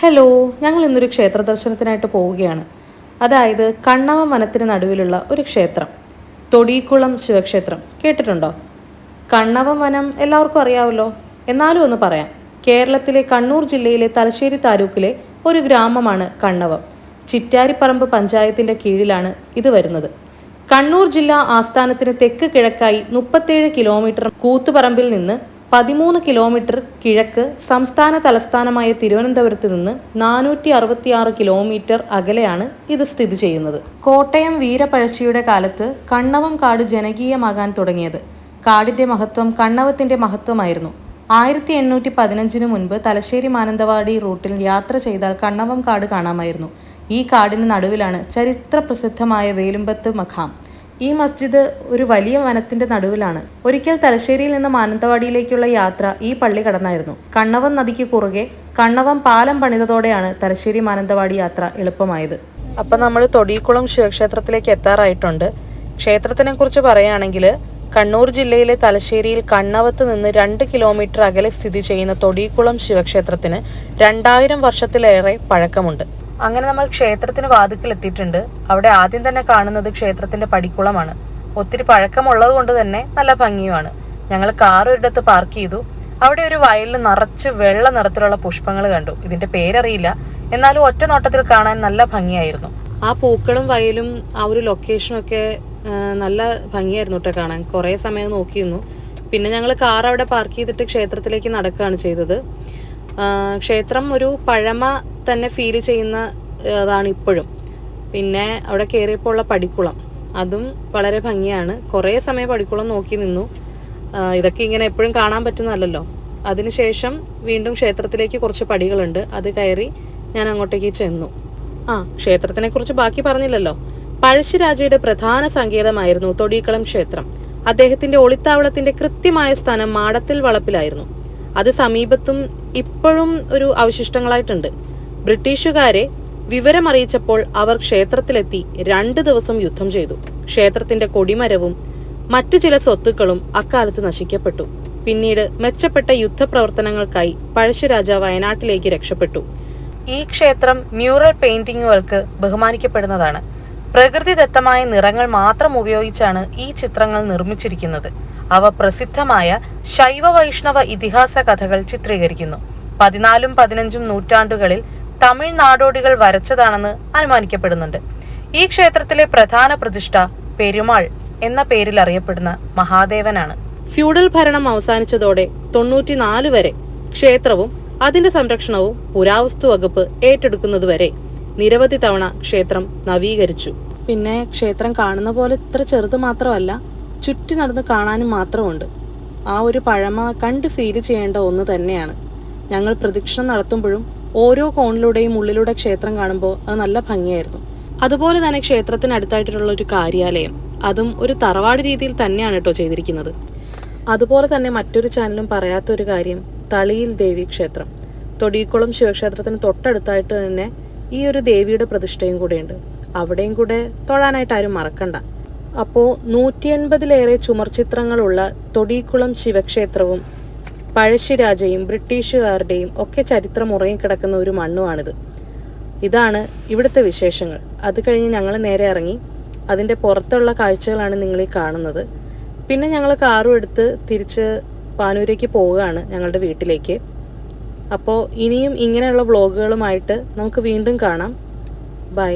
Hello ഞങ്ങൾ ഇന്നൊരു ക്ഷേത്ര ദർശനത്തിനായിട്ട് പോവുകയാണ്. അതായത് കണ്ണവ വനത്തിന് നടുവിലുള്ള ഒരു ക്ഷേത്രം. തൊടീക്കുളം ശിവക്ഷേത്രം. കേട്ടിട്ടുണ്ടോ? കണ്ണവ വനം എല്ലാവർക്കും അറിയാവല്ലോ. എന്നാലും ഒന്ന് പറയാം. കേരളത്തിലെ കണ്ണൂർ ജില്ലയിലെ തലശ്ശേരി താലൂക്കിലെ ഒരു ഗ്രാമമാണ് കണ്ണവം. ചിറ്റാരിപ്പറമ്പ് പഞ്ചായത്തിന്റെ കീഴിലാണ് ഇത് വരുന്നത്. കണ്ണൂർ ജില്ലാ ആസ്ഥാനത്തിന് തെക്ക് കിഴക്കായി മുപ്പത്തേഴ് കിലോമീറ്റർ കൂത്തുപറമ്പിൽ നിന്ന് പതിമൂന്ന് കിലോമീറ്റർ കിഴക്ക് സംസ്ഥാന തലസ്ഥാനമായ തിരുവനന്തപുരത്ത് നിന്ന് നാനൂറ്റി അറുപത്തിയാറ് കിലോമീറ്റർ അകലെയാണ് ഇത് സ്ഥിതി ചെയ്യുന്നത്. കോട്ടയം വീരപഴശ്ശിയുടെ കാലത്ത് കണ്ണവം കാട് ജനകീയമാകാൻ തുടങ്ങിയത്. കാടിന്റെ മഹത്വം കണ്ണവത്തിന്റെ മഹത്വമായിരുന്നു. ആയിരത്തി എണ്ണൂറ്റി പതിനഞ്ചിന് മുൻപ് തലശ്ശേരി മാനന്തവാടി റൂട്ടിൽ യാത്ര ചെയ്താൽ കണ്ണവം കാട് കാണാമായിരുന്നു. ഈ കാടിന് നടുവിലാണ് ചരിത്ര പ്രസിദ്ധമായ വേലുമ്പത്ത് മഖാം. ഈ മസ്ജിദ് ഒരു വലിയ വനത്തിന്റെ നടുവിലാണ്. ഒരിക്കൽ തലശ്ശേരിയിൽ നിന്ന് മാനന്തവാടിയിലേക്കുള്ള യാത്ര ഈ പള്ളി കടന്നായിരുന്നു. കണ്ണവം നദിക്ക് കുറുകെ കണ്ണവം പാലം പണിതതോടെയാണ് തലശ്ശേരി മാനന്തവാടി യാത്ര എളുപ്പമായത്. അപ്പം നമ്മൾ തൊടിക്കുളം ശിവക്ഷേത്രത്തിലേക്ക് എത്താറായിട്ടുണ്ട്. ക്ഷേത്രത്തിനെ കുറിച്ച് പറയുകയാണെങ്കിൽ കണ്ണൂർ ജില്ലയിലെ തലശ്ശേരിയിൽ കണ്ണവത്ത് നിന്ന് രണ്ട് കിലോമീറ്റർ അകലെ സ്ഥിതി ചെയ്യുന്ന തൊടിക്കുളം ശിവക്ഷേത്രത്തിന് രണ്ടായിരം വർഷത്തിലേറെ പഴക്കമുണ്ട്. അങ്ങനെ നമ്മൾ ക്ഷേത്രത്തിന് വാതുക്കൽ എത്തിയിട്ടുണ്ട് അവിടെ ആദ്യം തന്നെ കാണുന്നത് ക്ഷേത്രത്തിന്റെ പടിക്കുളമാണ്. ഒത്തിരി പഴക്കമുള്ളത് കൊണ്ട് തന്നെ നല്ല ഭംഗിയുമാണ്. ഞങ്ങൾ കാർ ഒരിടത്ത് പാർക്ക് ചെയ്തു. അവിടെ ഒരു വയലിൽ നിറച്ച് വെള്ള നിറത്തിലുള്ള പുഷ്പങ്ങൾ കണ്ടു. ഇതിന്റെ പേരറിയില്ല. എന്നാലും ഒറ്റ നോട്ടത്തിൽ കാണാൻ നല്ല ഭംഗിയായിരുന്നു. ആ പൂക്കളും വയലും ആ ഒരു ലൊക്കേഷനും ഒക്കെ നല്ല ഭംഗിയായിരുന്നു കേട്ടോ കാണാൻ. കുറേ സമയം നോക്കിയിരുന്നു. പിന്നെ ഞങ്ങൾ കാർ അവിടെ പാർക്ക് ചെയ്തിട്ട് ക്ഷേത്രത്തിലേക്ക് നടക്കുകയാണ് ചെയ്തത്. ക്ഷേത്രം ഒരു പഴമ തന്നെ ഫീൽ ചെയ്യുന്ന അതാണ് ഇപ്പോഴും. പിന്നെ അവിടെ കയറിയപ്പോൾ ഉള്ള പടിക്കുളം. അതും വളരെ ഭംഗിയാണ്. കുറേ സമയം പടിക്കുളം നോക്കി നിന്നു. ഇതൊക്കെ ഇങ്ങനെ എപ്പോഴും കാണാൻ പറ്റുന്നതല്ലല്ലോ. അതിനുശേഷം വീണ്ടും ക്ഷേത്രത്തിലേക്ക് കുറച്ച് പടികളുണ്ട്. അത് കയറി ഞാൻ അങ്ങോട്ടേക്ക് ചെന്നു. ആ ക്ഷേത്രത്തിനെ കുറിച്ച് ബാക്കി പറഞ്ഞില്ലല്ലോ. പഴശ്ശിരാജയുടെ പ്രധാന സങ്കേതമായിരുന്നു തൊടീക്കളം ക്ഷേത്രം. അദ്ദേഹത്തിന്റെ ഒളിത്താവളത്തിന്റെ കൃത്യമായ സ്ഥാനം മാടത്തിൽ വളപ്പിലായിരുന്നു. അത് സമീപത്തും ഇപ്പോഴും ഒരു അവശിഷ്ടങ്ങളായിട്ടുണ്ട്. ബ്രിട്ടീഷുകാരെ വിവരമറിയിച്ചപ്പോൾ അവർ ക്ഷേത്രത്തിലെത്തി രണ്ട് ദിവസം യുദ്ധം ചെയ്തു. ക്ഷേത്രത്തിന്റെ കൊടിമരവും മറ്റു ചില സ്വത്തുക്കളും അക്കാലത്ത് നശിക്കപ്പെട്ടു. പിന്നീട് മെച്ചപ്പെട്ട യുദ്ധപ്രവർത്തനങ്ങൾക്കായി പഴശ്ശിരാജ വയനാട്ടിലേക്ക് രക്ഷപ്പെട്ടു. ഈ ക്ഷേത്രം മ്യൂറൽ പെയിന്റിങ്ങുകൾക്ക് ബഹുമാനിക്കപ്പെടുന്നതാണ്. പ്രകൃതിദത്തമായ നിറങ്ങൾ മാത്രം ഉപയോഗിച്ചാണ് ഈ ചിത്രങ്ങൾ നിർമ്മിച്ചിരിക്കുന്നത്. അവ പ്രസിദ്ധമായ ശൈവ വൈഷ്ണവ ഇതിഹാസ കഥകൾ ചിത്രീകരിക്കുന്നു. പതിനാലും പതിനഞ്ചും നൂറ്റാണ്ടുകളിൽ തമിഴ് നാടോടികൾ വരച്ചതാണെന്ന് അനുമാനിക്കപ്പെടുന്നുണ്ട്. ഈ ക്ഷേത്രത്തിലെ പ്രധാന പ്രതിഷ്ഠ പെരുമാൾ എന്ന പേരിൽ അറിയപ്പെടുന്ന മഹാദേവനാണ്. ഫ്യൂഡൽ ഭരണം അവസാനിച്ചതോടെ തൊണ്ണൂറ്റിനാല് വരെ ക്ഷേത്രവും അതിന്റെ സംരക്ഷണവും പുരാവസ്തു വകുപ്പ് ഏറ്റെടുക്കുന്നതുവരെ നിരവധി തവണ ക്ഷേത്രം നവീകരിച്ചു. പിന്നെ ക്ഷേത്രം കാണുന്ന പോലെ ഇത്ര ചെറുത് മാത്രമല്ല ചുറ്റി നടന്ന് കാണാനും മാത്രമുണ്ട്. ആ ഒരു പഴമ കണ്ട് ഫീൽ ചെയ്യേണ്ട ഒന്ന് തന്നെയാണ്. ഞങ്ങൾ പ്രദക്ഷിണം നടത്തുമ്പോഴും ഓരോ കോണിലൂടെയും ഉള്ളിലൂടെ ക്ഷേത്രം കാണുമ്പോൾ അത് നല്ല ഭംഗിയായിരുന്നു. അതുപോലെ തന്നെ ക്ഷേത്രത്തിനടുത്തായിട്ടുള്ള ഒരു കാര്യാലയം. അതും ഒരു തറവാട് രീതിയിൽ തന്നെയാണ് കേട്ടോ ചെയ്തിരിക്കുന്നത്. അതുപോലെ തന്നെ മറ്റൊരു ചാനലും പറയാത്തൊരു കാര്യം തളിയിൽ ദേവി ക്ഷേത്രം. തൊടിക്കുളം ശിവക്ഷേത്രത്തിന് തൊട്ടടുത്തായിട്ട് തന്നെ ഈ ഒരു ദേവിയുടെ പ്രതിഷ്ഠയും കൂടെയുണ്ട്. അവിടെയും കൂടെ തൊഴാനായിട്ട് ആരും മറക്കണ്ട. അപ്പോൾ നൂറ്റി എൺപതിലേറെ ചുമർചിത്രങ്ങളുള്ള തൊടിക്കുളം ശിവക്ഷേത്രവും പഴശ്ശിരാജയും ബ്രിട്ടീഷുകാരുടെയും ഒക്കെ ചരിത്രം ഉറങ്ങിക്കിടക്കുന്ന ഒരു മണ്ണുമാണിത് ഇതാണ് ഇവിടുത്തെ വിശേഷങ്ങൾ. അത് കഴിഞ്ഞ് ഞങ്ങൾ നേരെ ഇറങ്ങി. അതിന്റെ പുറത്തുള്ള കാഴ്ചകളാണ് നിങ്ങൾ ഈ കാണുന്നത്. പിന്നെ ഞങ്ങൾ കാറും എടുത്ത് തിരിച്ച് പാനൂരേക്ക് പോവുകയാണ് ഞങ്ങളുടെ വീട്ടിലേക്ക്. അപ്പോൾ ഇനിയും ഇങ്ങനെയുള്ള വ്ളോഗുകളുമായിട്ട് നമുക്ക് വീണ്ടും കാണാം. ബൈ.